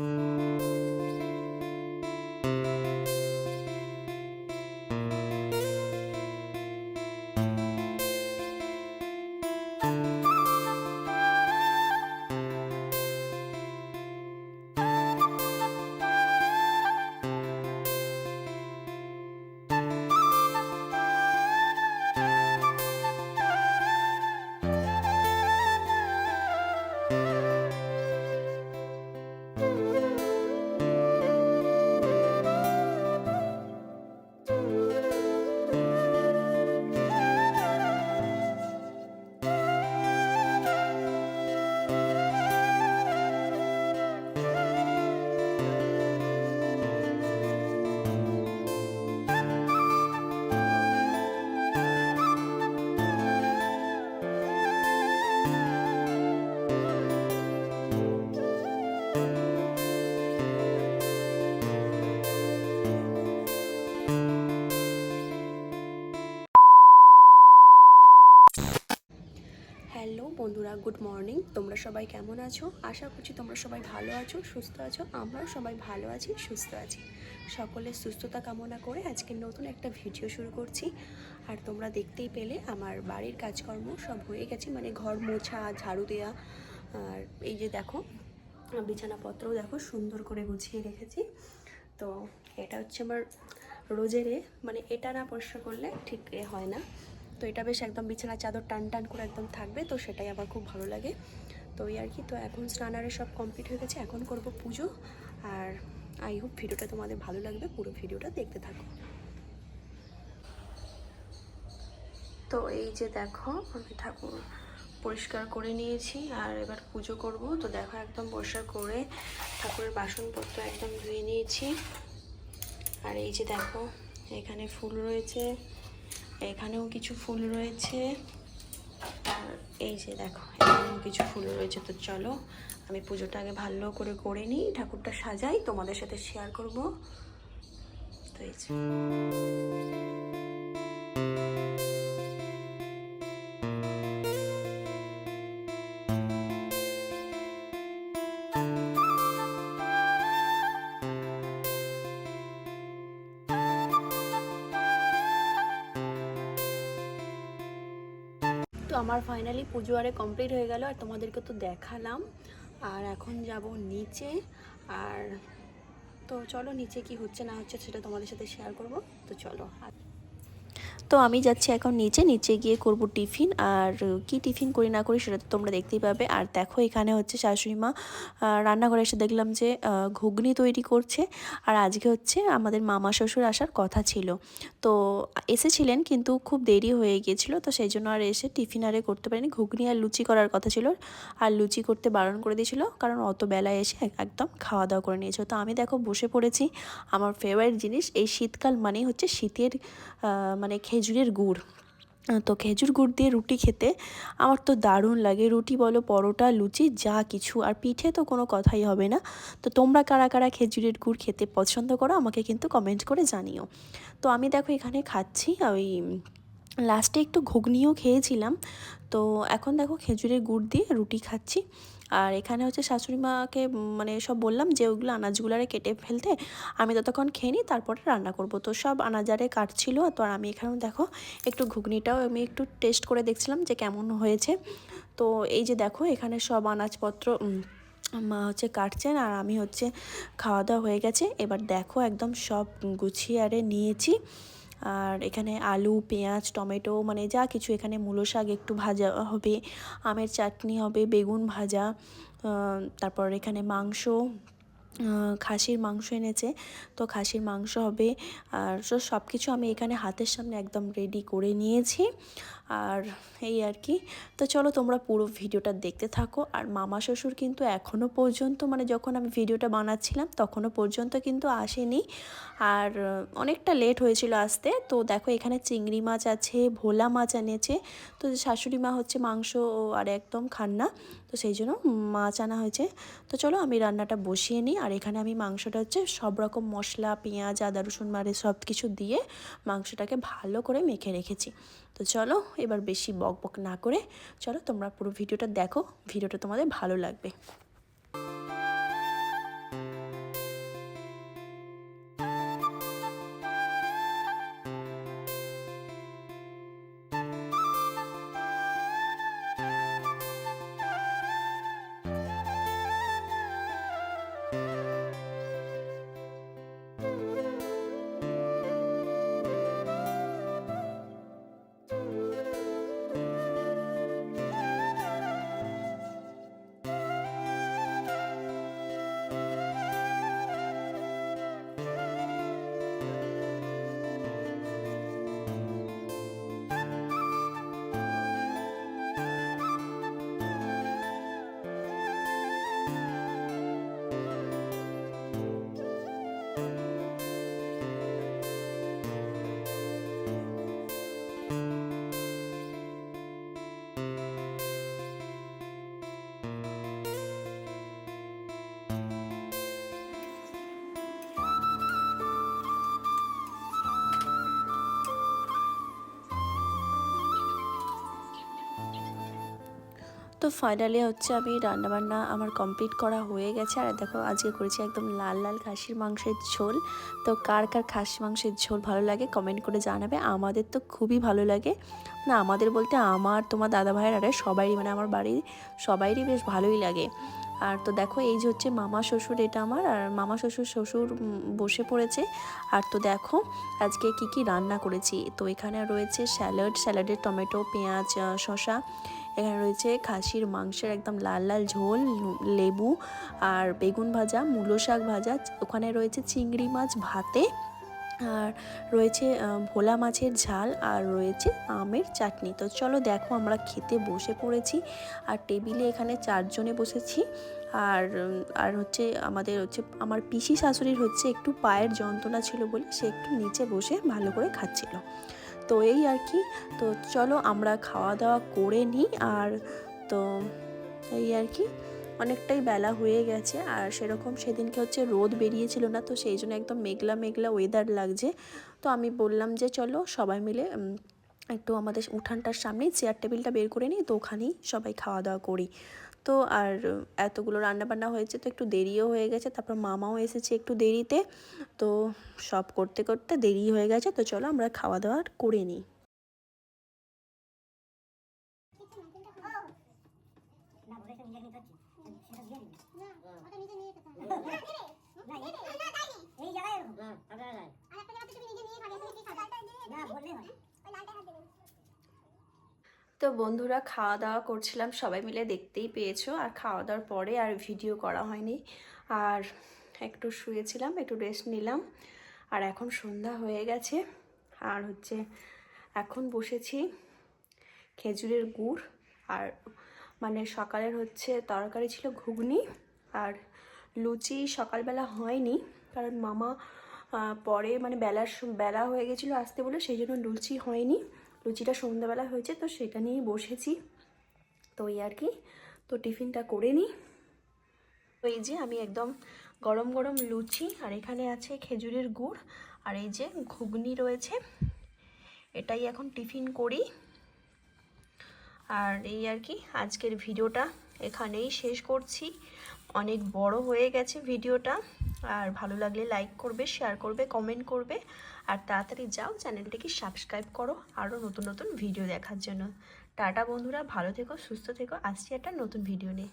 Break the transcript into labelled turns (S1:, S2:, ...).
S1: Música বন্ধুরা good morning তোমরা সবাই কেমন আছো? আশা করছি তোমরা সবাই ভালো আছো, সুস্থ আছো। আমরাও সবাই ভালো আছি, সুস্থ আছি। সকলের সুস্থতা কামনা করে আজকে নতুন একটা ভিডিও শুরু করছি। আর তোমরা দেখতেই পেলে, আমার বাড়ির কাজকর্ম সব হয়ে গেছে মানে ঘর মোছা, ঝাড়ু দেওয়া আর এই যে দেখো, বিছানাপত্রও দেখো সুন্দর করে গুছিয়ে রেখেছি। তো এটা হচ্ছে আমার রোজেরে মানে এটা না পরিষ্কার করলে ঠিক হয় না। তো এটা বেশ একদম বিছানার চাদর টান টান করে একদম থাকবে, তো সেটাই আমার খুব ভালো লাগে। তো এই আর কি, তো এখন স্নানারে সব কমপ্লিট হয়ে গেছে, এখন করব পুজো। আর আই হোপ ভিডিওটা তোমাদের ভালো লাগবে, পুরো ভিডিওটা দেখতে থাকো। তো এই যে দেখো, আমি ঠাকুর পরিষ্কার করে নিয়েছি, আর এবার পুজো করব। তো দেখো একদম পরিষ্কার করে ঠাকুরের বাসনপত্র একদম ধুয়ে নিয়েছি। আর এই যে দেখো, এখানে ফুল রয়েছে। এখানেও কিছু ফুল রয়েছে। আর এই যে দেখো, এখানেও কিছু ফুল রয়েছে। তো চলো, আমি পুজোটা আগে ভালো করে করে নিই, ঠাকুরটা সাজাই, তোমাদের সাথে শেয়ার করব। তো এই যে। তো আমার ফাইনালি পুজো আরে কমপ্লিট হয়ে গেল আর তোমাদেরকে তো দেখালাম। আর এখন যাব নিচে। আর তো চলো নিচে কি হচ্ছে না হচ্ছে সেটা তোমাদের সাথে শেয়ার করব। তো চলো তো আমি যাচ্ছি এখন নিচে নিচে গিয়ে করব টিফিন। আর কি টিফিন করি না করি সেটা তো তোমরা দেখতেই পাবে। আর দেখো এখানে হচ্ছে শাশুড়ি মা রান্নাঘরে এসে দেখলাম যে ঘুগনি তৈরি করছে। আর আজকে হচ্ছে আমাদের মামা শ্বশুর আসার কথা ছিল। তো এসেছিলেন কিন্তু খুব দেরি হয়ে গিয়েছিল। তো সেই জন্য আর এসে টিফিন আরে করতে পারিনি। ঘুগনি আর লুচি করার কথা ছিল। আর লুচি করতে বারণ করে দিয়েছিল। কারণ অত বেলায় এসে একদম খাওয়া দাওয়া করে নিয়েছিল। তো আমি দেখো বসে পড়েছি। আমার ফেভারিট জিনিস এই শীতকাল মানেই হচ্ছে শীতের মানে খেজুরের গুড়। তো খেজুর গুড় দিয়ে রুটি খেতে আমার তো দারুণ লাগে। রুটি বলো, পরোটা, লুচি, যা কিছু। আর পিঠে তো কোনো কথাই হবে না। তো তোমরা কারা কারা খেজুরের গুড় খেতে পছন্দ করো আমাকে কিন্তু কমেন্ট করে জানিও। তো আমি দেখো এখানে খাচ্ছি। ওই লাস্টে একটু ঘুগনিও খেয়েছিলাম। তো এখন দেখো খেজুরের গুড় দিয়ে রুটি খাচ্ছি। আর এখানে হচ্ছে শাশুড়ি মাকে মানে সব বললাম যে ওইগুলো আনাজগুলারে কেটে ফেলতে আমি ততক্ষণ খেয়ে নিই, তারপরে রান্না করব। তো সব আনাজারে কাটছিল, তো আমি এখানে দেখো একটু ঘুগনিটাও আমি একটু টেস্ট করে দেখছিলাম যে কেমন হয়েছে। তো এই যে দেখো এখানে সব আনাজপত্র মা হচ্ছে কাটছেন আর আমি হচ্ছে খাওয়া দাওয়া হয়ে গেছে। এবার দেখো একদম সব গুছিয়ে আরে নিয়েছি। আর এখানে আলু, পেঁয়াজ, টমেটো মানে যা কিছু এখানে মূলো শাক একটু ভাজা হবে, আমের চাটনি হবে, বেগুন ভাজা তারপর এখানে মাংস খাসির মাংস এনেছে, তো খাসির মাংস হবে, আর সব কিছু আমি এখানে হাতের সামনে একদম রেডি করে নিয়েছি। আর এই আর কি। তো চলো তোমরা পুরো ভিডিওটা দেখতে থাকো। আর মামা শ্বশুর কিন্তু এখনও পর্যন্ত মানে যখন আমি ভিডিওটা বানাচ্ছিলাম তখনও পর্যন্ত কিন্তু আসেনি। আর অনেকটা লেট হয়েছিল আসতে। তো দেখো এখানে চিংড়ি মাছ আছে, ভোলা মাছ এনেছে। তো শাশুড়ি মা হচ্ছে মাংস আর একদম খান না। তো সেই জন্য মাছ আনা হয়েছে। তো চলো আমি রান্নাটা বসিয়ে নিই। আর এখানে আমি মাংসটা হচ্ছে সব রকম মশলা, পেঁয়াজ, আদা, রসুন মারে সব কিছু দিয়ে মাংসটাকে ভালো করে মেখে রেখেছি। তো চলো এবার বেশি বক বক না করে চলো তোমরা পুরো ভিডিওটা দেখো, ভিডিওটা তোমাদের ভালো লাগবে। তো ফাইনালি হচ্ছে আমি রান্নাবান্না আমার কমপ্লিট করা হয়ে গেছে। আর দেখো, আজকে করেছি একদম লাল লাল খাসির মাংসের ঝোল। তো কার কার খাসি মাংসের ঝোল ভালো লাগে কমেন্ট করে জানাবে। আমাদের তো খুবই ভালো লাগে। না, আমাদের বলতে আমার, তোমার দাদা ভাইয়ের আরে সবারই মানে আমার বাড়ির সবাইরই বেশ ভালোই লাগে। আর তো দেখো, এই যে হচ্ছে মামা শ্বশুর এটা আমার, আর মামা শ্বশুর শ্বশুর বসে পড়েছে। আর তো দেখো, আজকে কি কি রান্না করেছি? তো এখানে রয়েছে স্যালাড স্যালাডের টমেটো, পেঁয়াজ শসা। এখানে রয়েছে খাসির মাংসের একদম লাল লাল ঝোল, লেবু আর বেগুন ভাজা, মূলো শাক ভাজা। ওখানে রয়েছে চিংড়ি মাছ ভাতে আর রয়েছে ভোলা মাছের ঝাল আর রয়েছে আমের চাটনি। তো চলো দেখো আমরা খেতে বসে পড়েছি আর টেবিলে এখানে চারজনে বসেছি। আর আর হচ্ছে আমাদের হচ্ছে, আমার পিসি শাশুড়ির হচ্ছে একটু পায়ের যন্ত্রণা ছিল বলে সে একটু নিচে বসে ভালো করে খাচ্ছিল। তো এই আর কি। তো চলো আমরা খাওয়া দাওয়া করে নিই আর তো এই আর কি। অনেকটাই বেলা হয়ে গেছে আর সেরকম সেদিনকে হচ্ছে রোদ বেরিয়েছিল না তো সেই জন্য একদম মেঘলা মেঘলা ওয়েদার লাগছে। তো আমি বললাম যে চলো সবাই মিলে একটু আমাদের উঠানটার সামনেই চেয়ার টেবিলটা বের করে নিই তো ওখানেই সবাই খাওয়া দাওয়া করি। তো আর এতগুলো রান্নাবান্না হয়েছে তো একটু দেরিও হয়ে গেছে। তারপর মামাও এসেছে একটু দেরিতে। তো সব করতে করতে দেরি হয়ে গেছে। তো চলো আমরা খাওয়া দাওয়া করে নিই। তো বন্ধুরা খাওয়া দাওয়া করছিলাম, সবাই মিলে দেখতেই পেয়েছ। আর খাওয়া দাওয়ার পরে আর ভিডিও করা হয়নি। আর একটু শুয়েছিলাম, একটু রেস্ট নিলাম। আর এখন সন্ধ্যা হয়ে গেছে। আর হচ্ছে এখন বসেছি খেজুরের গুড়। আর মানে সকালের হচ্ছে তরকারি ছিল ঘুগনি। আর লুচি সকালবেলা হয়নি। কারণ মামা পরে মানে বেলার বেলা হয়ে গেছিল আসতে বলে, সেই জন্য লুচি হয়নি। লুচিটা সন্ধ্যাবেলা হয়েছে, তো সেটা নিয়েই বসেছি। তো এই আর কি, তো টিফিনটা করে নিই। তো এই যে আমি একদম গরম গরম লুচি, আর এখানে আছে খেজুরের গুড়, আর এই যে ঘুগনি রয়েছে। এটাই এখন টিফিন করি। আর এই আর কি, আজকের ভিডিওটা এখানেই শেষ করছি। অনেক বড় হয়ে গেছে ভিডিওটা, আর ভালো লাগলে লাইক করবে শেয়ার করবে কমেন্ট করবে। আর তাড়াতাড়ি যাও, চ্যানেলটিকে সাবস্ক্রাইব করো আরও নতুন নতুন ভিডিও দেখার জন্য। টাটা বন্ধুরা, ভালো থেকো, সুস্থ থেকো। আসছি একটা নতুন ভিডিও নিয়ে।